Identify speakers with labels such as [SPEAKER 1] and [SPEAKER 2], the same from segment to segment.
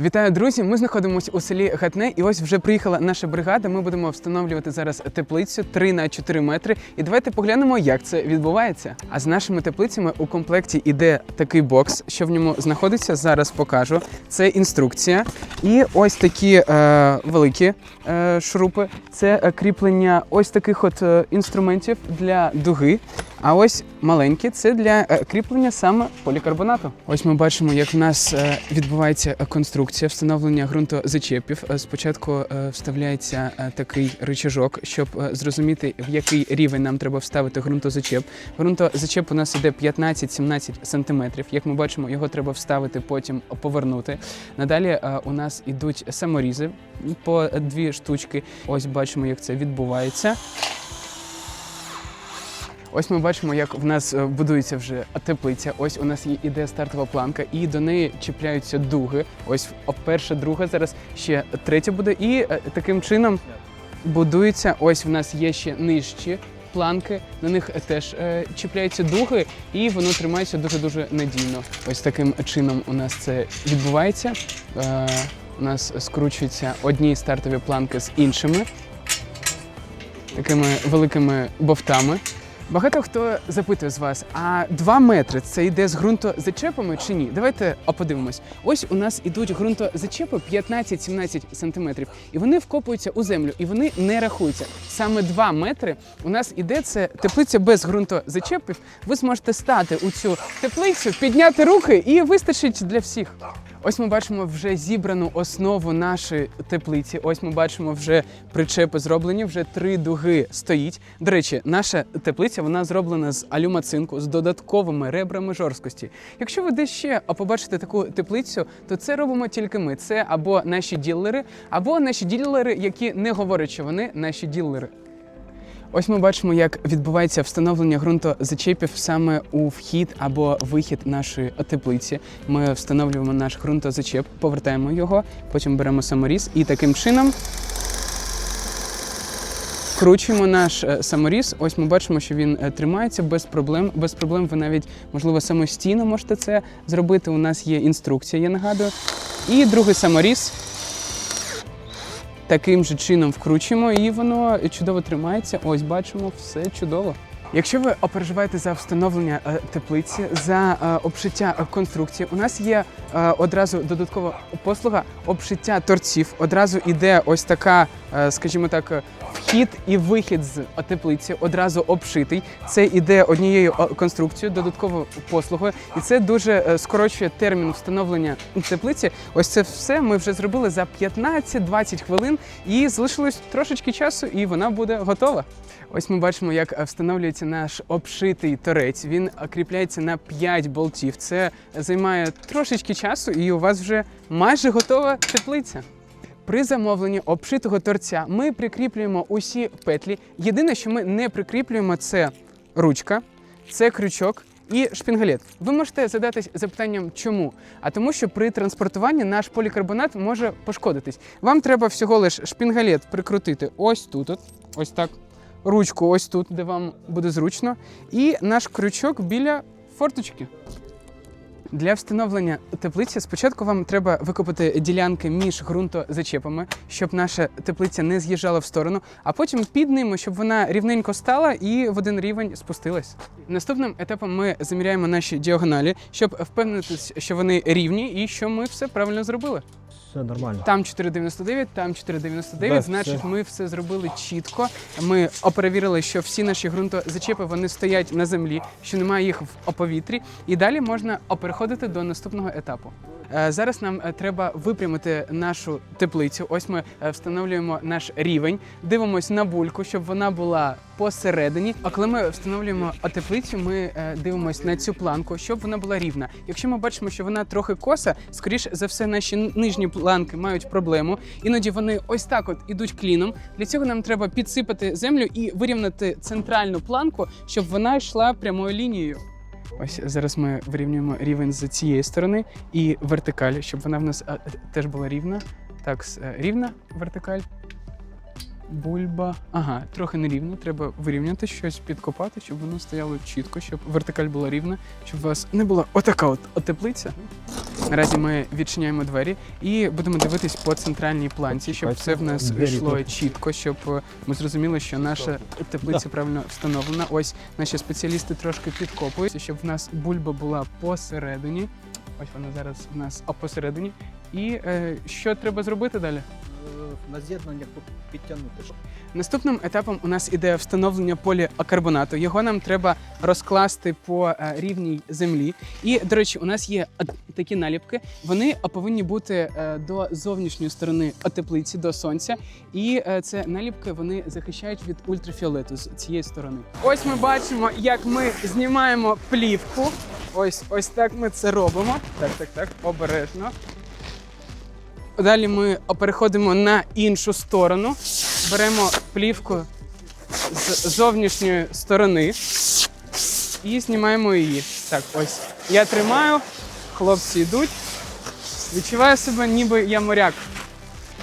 [SPEAKER 1] Вітаю, друзі! Ми знаходимося у селі Гатне, і ось вже приїхала наша бригада. Ми будемо встановлювати зараз теплицю 3 на 4 метри. І давайте поглянемо, як це відбувається. А з нашими теплицями у комплекті іде такий бокс, що в ньому знаходиться. Зараз покажу. Це інструкція. І ось такі е, великі е, шурупи. Це е, кріплення ось таких от е, інструментів для дуги. А ось маленькі це для е, кріплення саме полікарбонату. Ось ми бачимо, як в нас е, відбувається конструкція встановлення ґрунтозачепів. Е, Спочатку вставляється такий рычажок, щоб зрозуміти, в який рівень нам треба вставити ґрунтозачеп. Ґрунтозачеп у нас іде 15-17 сантиметрів. Як ми бачимо, його треба вставити, потім повернути. Надалі у нас ідуть саморізи по дві штучки. Ось бачимо, як це відбувається. Ось ми бачимо, як в нас е, будується вже теплиця. Ось у нас іде стартова планка, і до неї чіпляються дуги. Ось перша, друга, зараз ще третя буде. І е, таким чином будується. Ось в нас є ще нижчі планки. На них теж е, чіпляються дуги, і воно тримається дуже дуже надійно. Ось таким чином у нас це відбувається. У нас скручуються одні стартові планки з іншими такими великими бовтами. Багато хто запитує з вас, а 2 метри це йде з ґрунтозачепами чи ні? Давайте подивимось. Ось у нас ідуть ґрунтозачепи 15-17 сантиметрів, і вони вкопуються у землю, і вони не рахуються. Саме 2 метри у нас іде це теплиця без ґрунтозачепів. Ви зможете стати у цю теплицю, підняти руки і вистачить для всіх. Ось ми бачимо вже зібрану основу нашої теплиці. Ось ми бачимо вже причепи зроблені, вже три дуги стоїть. До речі, наша теплиця вона зроблена з алюмацинку з додатковими ребрами жорсткості. Якщо ви десь ще побачите таку теплицю, то це робимо тільки ми. Це або наші ділери, або наші ділери, які не говорять, що вони наші ділери. Ось ми бачимо, як відбувається встановлення ґрунтозачепів саме у вхід або вихід нашої теплиці. Ми встановлюємо наш ґрунтозачеп, повертаємо його, потім беремо саморіз і таким чином вкручуємо наш е, саморіз. Ось ми бачимо, що він е, тримається без проблем. Без проблем ви навіть, можливо, самостійно можете це зробити. У нас є інструкція, я нагадую. І другий саморіз таким же чином вкручуємо, і воно чудово тримається. Ось бачимо, все чудово. Якщо ви переживаєте за встановлення е, теплиці, за е, обшиття е, конструкції, у нас є одразу додаткова послуга обшиття торців. Одразу іде ось така, скажімо так, вхід і вихід з теплиці, одразу обшитий. Це іде однією конструкцією, додатковою послугою, і це дуже скорочує термін встановлення теплиці. Ось це все ми вже зробили за 15-20 хвилин, і залишилось трошечки часу, і вона буде готова. Ось ми бачимо, як е, встановлюється наш обшитий торець. Він кріпляється на 5 болтів. Це займає трошечки часу, і у вас вже майже готова теплиця. При замовленні обшитого торця ми прикріплюємо усі петлі. Єдине, що ми не прикріплюємо, це ручка, це крючок. І шпінгалет. Ви можете задатись запитанням, чому? А тому, що при транспортуванні наш полікарбонат може пошкодитись. Вам треба всього лиш шпінгалет прикрутити ось тут, от, ось так, ручку ось тут, де вам буде зручно, і наш крючок біля форточки. Для встановлення теплиці спочатку вам треба викопати ділянки між ґрунтозачепами, щоб наша теплиця не з'їжджала в сторону, а потім під ними, щоб вона рівненько стала і в один рівень спустилась. Наступним етапом ми заміряємо наші діагоналі, щоб впевнитися, що вони рівні і що ми все правильно зробили.
[SPEAKER 2] Все нормально.
[SPEAKER 1] Там 4,99, там 4,99,
[SPEAKER 2] Да,
[SPEAKER 1] значить,
[SPEAKER 2] все.
[SPEAKER 1] ми все зробили чітко. Ми перевірили, що всі наші ґрунтозачепи вони стоять на землі, що немає їх в повітрі. І далі можна переходити до наступного етапу. Е, Зараз нам е, треба випрямити нашу теплицю. Ось ми е, встановлюємо наш рівень, дивимось на бульку, щоб вона була посередині. А коли ми встановлюємо теплицю, ми дивимось на цю планку, щоб вона була рівна. Якщо ми бачимо, що вона трохи коса, скоріш за все, наші нижні планки мають проблему. Іноді вони ось так от ідуть кліном. Для цього нам треба підсипати землю і вирівняти центральну планку, щоб вона йшла прямою лінією. Ось зараз ми вирівнюємо рівень з цієї сторони і вертикаль, щоб вона в нас е, теж була рівна. Так, е, рівна вертикаль. Бульба. Ага, трохи нерівно. Треба вирівняти щось, підкопати, щоб воно стояло чітко, щоб вертикаль була рівна, щоб у вас не була отака от теплиця. Наразі ми відчиняємо двері і будемо дивитись по центральній планці, щоб все в нас йшло чітко, щоб ми зрозуміли, що наша теплиця правильно встановлена. Ось наші спеціалісти трошки підкопують, щоб в нас бульба була посередині. Ось вона зараз в нас посередині. І е, що треба зробити далі?
[SPEAKER 2] На з'єднання підтягнути.
[SPEAKER 1] Наступним етапом у нас іде встановлення поліакарбонату. Його нам треба розкласти по е, рівній землі. І, до речі, у нас є такі наліпки. Вони е, повинні бути е, до зовнішньої сторони теплиці, до сонця. І це наліпки вони захищають від ультрафіолету з цієї сторони. Ось ми бачимо, як ми знімаємо плівку. Ось ось так ми це робимо. Так, так, так, обережно. Далі ми переходимо на іншу сторону, беремо плівку з зовнішньої сторони і знімаємо її. Так, ось. Я тримаю, хлопці йдуть. Відчуваю себе, ніби я моряк.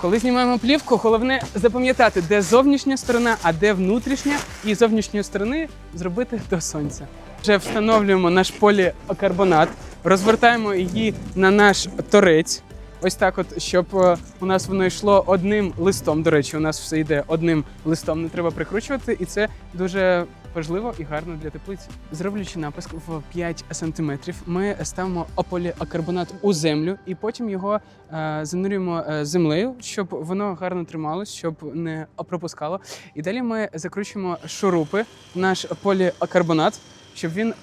[SPEAKER 1] Коли знімаємо плівку, головне запам'ятати, де зовнішня сторона, а де внутрішня, і зовнішньої сторони зробити до сонця. Вже встановлюємо наш полікарбонат, розвертаємо її на наш торець. Ось так, от, щоб е, у нас воно йшло одним листом. До речі, у нас все йде одним листом, не треба прикручувати, і це дуже важливо і гарно для теплиці. Зроблячи напуск в 5 см, ми ставимо поліакарбонат у землю і потім його е, занурюємо е, землею, щоб воно гарно трималось, щоб не пропускало. І далі ми закручуємо шурупи наш поліакарбонат, щоб він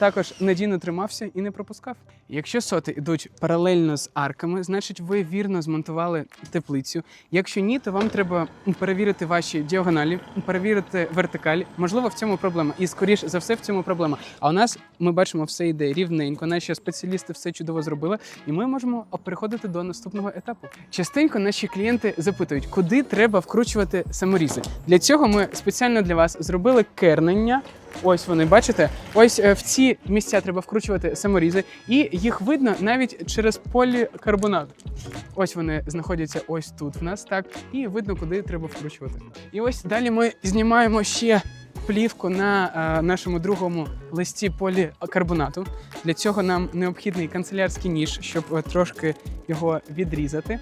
[SPEAKER 1] також надійно тримався і не пропускав. Якщо соти йдуть паралельно з арками, значить ви вірно змонтували теплицю. Якщо ні, то вам треба перевірити ваші діагоналі, перевірити вертикаль. Можливо, в цьому проблема. І скоріш за все в цьому проблема. А у нас ми бачимо все йде рівненько. Наші спеціалісти все чудово зробили, і ми можемо переходити до наступного етапу. Частенько наші клієнти запитують, куди треба вкручувати саморізи. Для цього ми спеціально для вас зробили кернення. Ось вони, бачите? Ось е, в ці місця треба вкручувати саморізи, і їх видно навіть через полікарбонат. Ось вони знаходяться ось тут в нас, так, і видно, куди треба вкручувати. І ось далі ми знімаємо ще плівку на е, нашому другому листі полікарбонату. Для цього нам необхідний канцелярський ніж, щоб е, трошки його відрізати.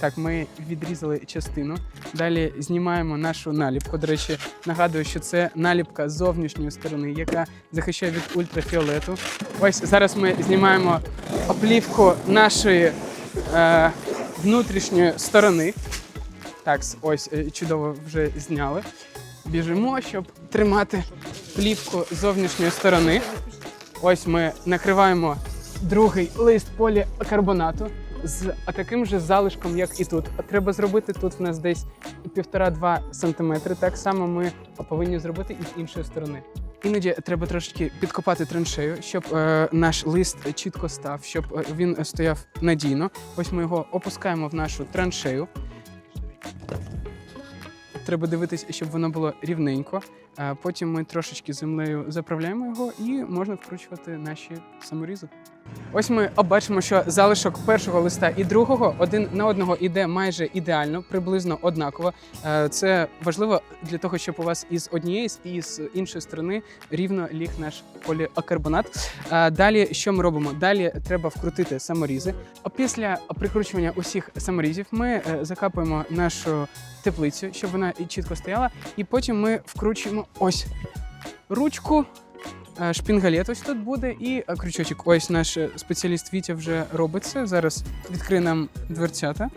[SPEAKER 1] Так, ми відрізали частину. Далі знімаємо нашу наліпку. До речі, нагадую, що це наліпка з зовнішньої сторони, яка захищає від ультрафіолету. Ось зараз ми знімаємо оплівку нашої е, внутрішньої сторони. Так, ось е, чудово вже зняли. Біжимо, щоб тримати плівку зовнішньої сторони. Ось ми накриваємо другий лист полікарбонату з таким же залишком, як і тут. Треба зробити тут в нас десь 1,5-2 см. Так само ми повинні зробити і з іншої сторони. Іноді треба трошки підкопати траншею, щоб е, наш лист чітко став, щоб е, він стояв надійно. Ось ми його опускаємо в нашу траншею. Треба дивитись, щоб воно було рівненько. Е, Потім ми трошечки землею заправляємо його і можна вкручувати наші саморізи. Ось ми бачимо, що залишок першого листа і другого один на одного іде майже ідеально, приблизно однаково. Е, Це важливо для того, щоб у вас із однієї і з іншої сторони рівно ліг наш поліакарбонат. Е, Далі що ми робимо? Далі треба вкрутити саморізи. А після прикручування усіх саморізів ми е, закапуємо нашу теплицю, щоб вона чітко стояла, і потім ми вкручуємо ось ручку. Е, Шпінгалет ось тут буде і е, крючочок. Ось наш е, спеціаліст Вітя вже робить це. Зараз відкриє нам дверцята.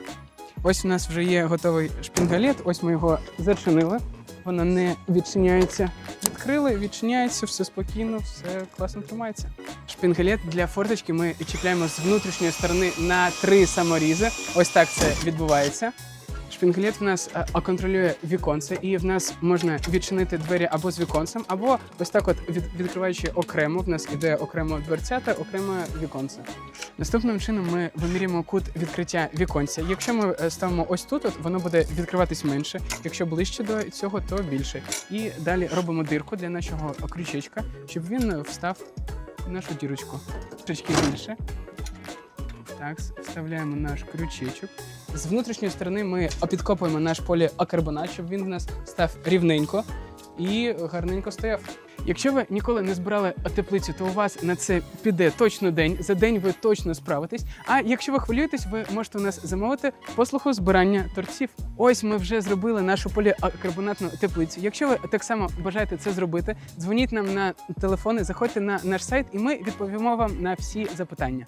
[SPEAKER 1] Ось у нас вже є готовий шпінгалет. Ось ми його зачинили. Воно не відчиняється. Відкрили, відчиняється, все спокійно, все класно тримається. Шпінгалет для форточки ми чіпляємо з внутрішньої сторони на три саморізи. Ось так це відбувається. Шпінгалет в нас е, контролює віконце, і в нас можна відчинити двері або з віконцем, або ось так, от від, відкриваючи окремо. В нас іде окремо дверцята, окремо віконце. Наступним чином ми вимірюємо кут відкриття віконця. Якщо ми е, ставимо ось тут, от, воно буде відкриватись менше. Якщо ближче до цього, то більше. І далі робимо дирку для нашого крючечка, щоб він встав в нашу дірочку. Трішки більше. Так, вставляємо наш крючечок. З внутрішньої сторони ми підкопуємо наш поліакарбонат, щоб він у нас став рівненько і гарненько стояв. Якщо ви ніколи не збирали теплицю, то у вас на це піде точно день. За день ви точно справитесь. А якщо ви хвилюєтесь, ви можете у нас замовити послугу збирання торців. Ось ми вже зробили нашу полікарбонатну теплицю. Якщо ви так само бажаєте це зробити, дзвоніть нам на телефони, заходьте на наш сайт, і ми відповімо вам на всі запитання.